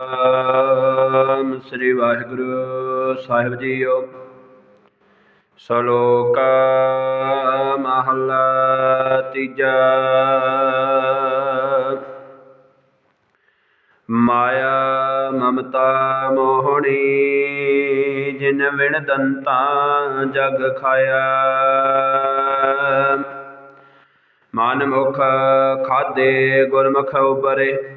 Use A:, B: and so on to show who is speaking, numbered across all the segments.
A: ਨਾਮ ਸ੍ਰੀ ਵਾਹਿਗੁਰੂ ਸਾਹਿਬ ਜੀਓ। ਸ਼ਲੋਕ ਮਹਲਾ ਤੀਜਾ। ਮਾਇਆ ਮਮਤਾ ਮੋਹਣੀ, ਜਿਨ ਵਿਣ ਦੰਤਾ ਜਗ ਖਾਇਆ। ਮਨ ਮੁਖ ਖਾਦੇ ਗੁਰਮੁਖ ਉਬਰੇ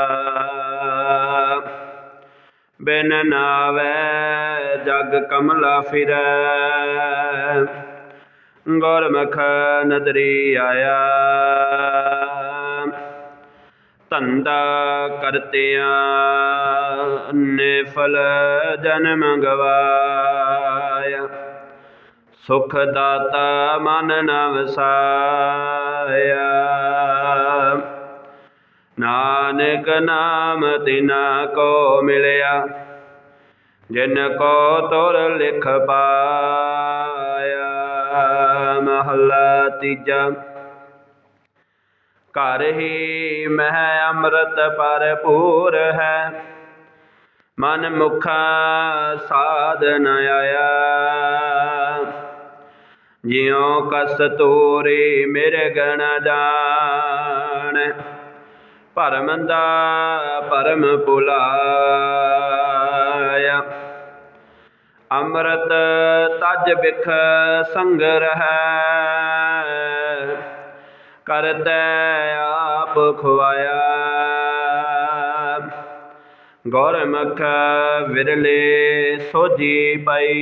A: ਬਿਨ ਨਾਵੈ, ਜਗ ਕਮਲਾ ਫਿਰੈ। ਗੁਰਮੁਖ ਨਦਰੀ ਆਇਆ। ਧੰਦਾ ਕਰਤਿਆਂ ਨੇ ਫਲ ਜਨਮ ਗਵਾਇਆ ਸੁਖ ਦਾਤਾ ਮਨ ਨ ਨਾਨਕ ਨਾਮ ਤਿਨਾ ਕੋ ਮਿਲਿਆ, ਜਿਨ ਕੋ ਤੁਰ ਲਿਖ ਪਾਇਆ, ਮਹਲਾ ਤੀਜਾ। ਘਰ ਹੀ ਮਹਿ ਅੰਮ੍ਰਿਤ ਭਰਪੂਰ ਹੈ, ਮਨ ਮੁਖਾ ਸਾਧ ਆਇਆ। ਜਿਉ ਕਸਤੂਰੀ ਮਿਰਗਣ ਜਾਣ ਭਰਮ ਦਾ ਭਰਮ ਭੁਲਾਇਆ ਅੰਮ੍ਰਿਤ ਤਜ ਬਿਖ ਸੰਗ ਰਹੈ। ਕਰਤੈ ਆਪ ਖਵਾਇਆ ਗੁਰਮੁਖ ਵਿਰਲੇ ਸੋਜੀ ਪਈ।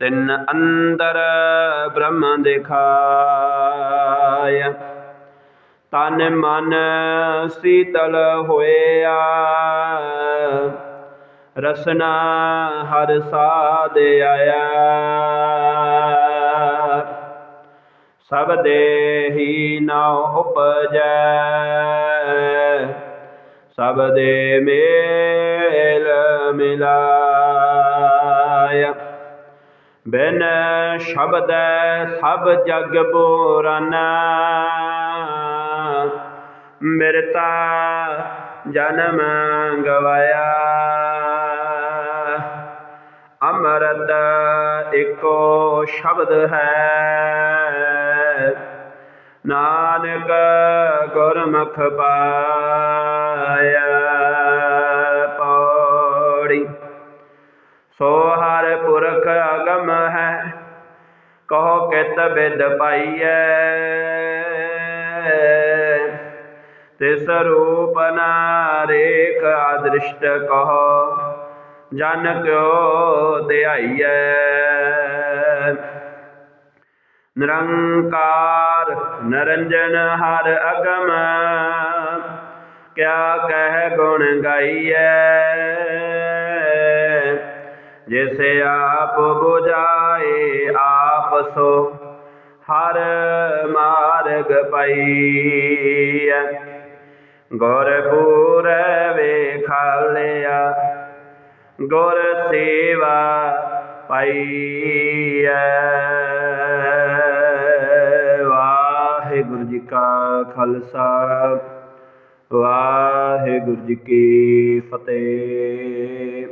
A: ਤਿੰਨ ਅੰਦਰ ਬ੍ਰਹਮ ਦਿਖਾਇਆ। ਤਨ ਮਨ ਸੀਤਲ ਹੋਇਆ। ਰਸਨਾ ਹਰ ਸਾਧ ਆਇਆ। ਸਭ ਦੇਹੀ ਨਾਉ ਉਪਜੈ। ਸਭ ਦੇ ਮੇਲ ਮਿਲਾਇਆ। ਬਿਨ ਸ਼ਬਦ ਸਭ ਜਗ ਬੋਰਾਨਾ। ਮਿਰਤਾ ਜਨਮ ਗਵਾਇਆ। ਅਮਰਤ ਇੱਕੋ ਸ਼ਬਦ ਹੈ। ਨਾਨਕ ਗੁਰਮੁਖ ਪਾਇਆ ਪੌੜੀ। ਸੋ ਹਰ ਪੁਰਖ ਅਗਮ ਹੈ, ਕਹੋ ਕਿਤ ਬਿਦ ਪਾਈਐ। ਤਿਸ ਰੂਪ ਨਾਰੇਖ ਅਦ੍ਰਿਸ਼ਟ ਕਹੋ, ਜਨ ਕਿਉ ਧਿਆਈਐ। ਨਿਰੰਕਾਰ ਨਰੰਜਨ ਹਰ ਅਗਮ, ਕਿਆ ਕਹਿ ਗੁਣ ਗਾਈਐ। ਜਿਸ ਆਪ ਬੁਝਾਏ, ਆਪ ਸੋ ਹਰ ਮਾਰਗ ਪਈਐ। ਗੁਰ ਪੂਰੈ ਵੇਖਾਲਿਆ ਗੁਰ ਸੇਵਾ ਪਾਈਐ। ਵਾਹਿਗੁਰੂ ਜੀ ਕਾ ਖਾਲਸਾ ਵਾਹਿਗੁਰੂ ਜੀ ਕੀ ਫਤਿਹ।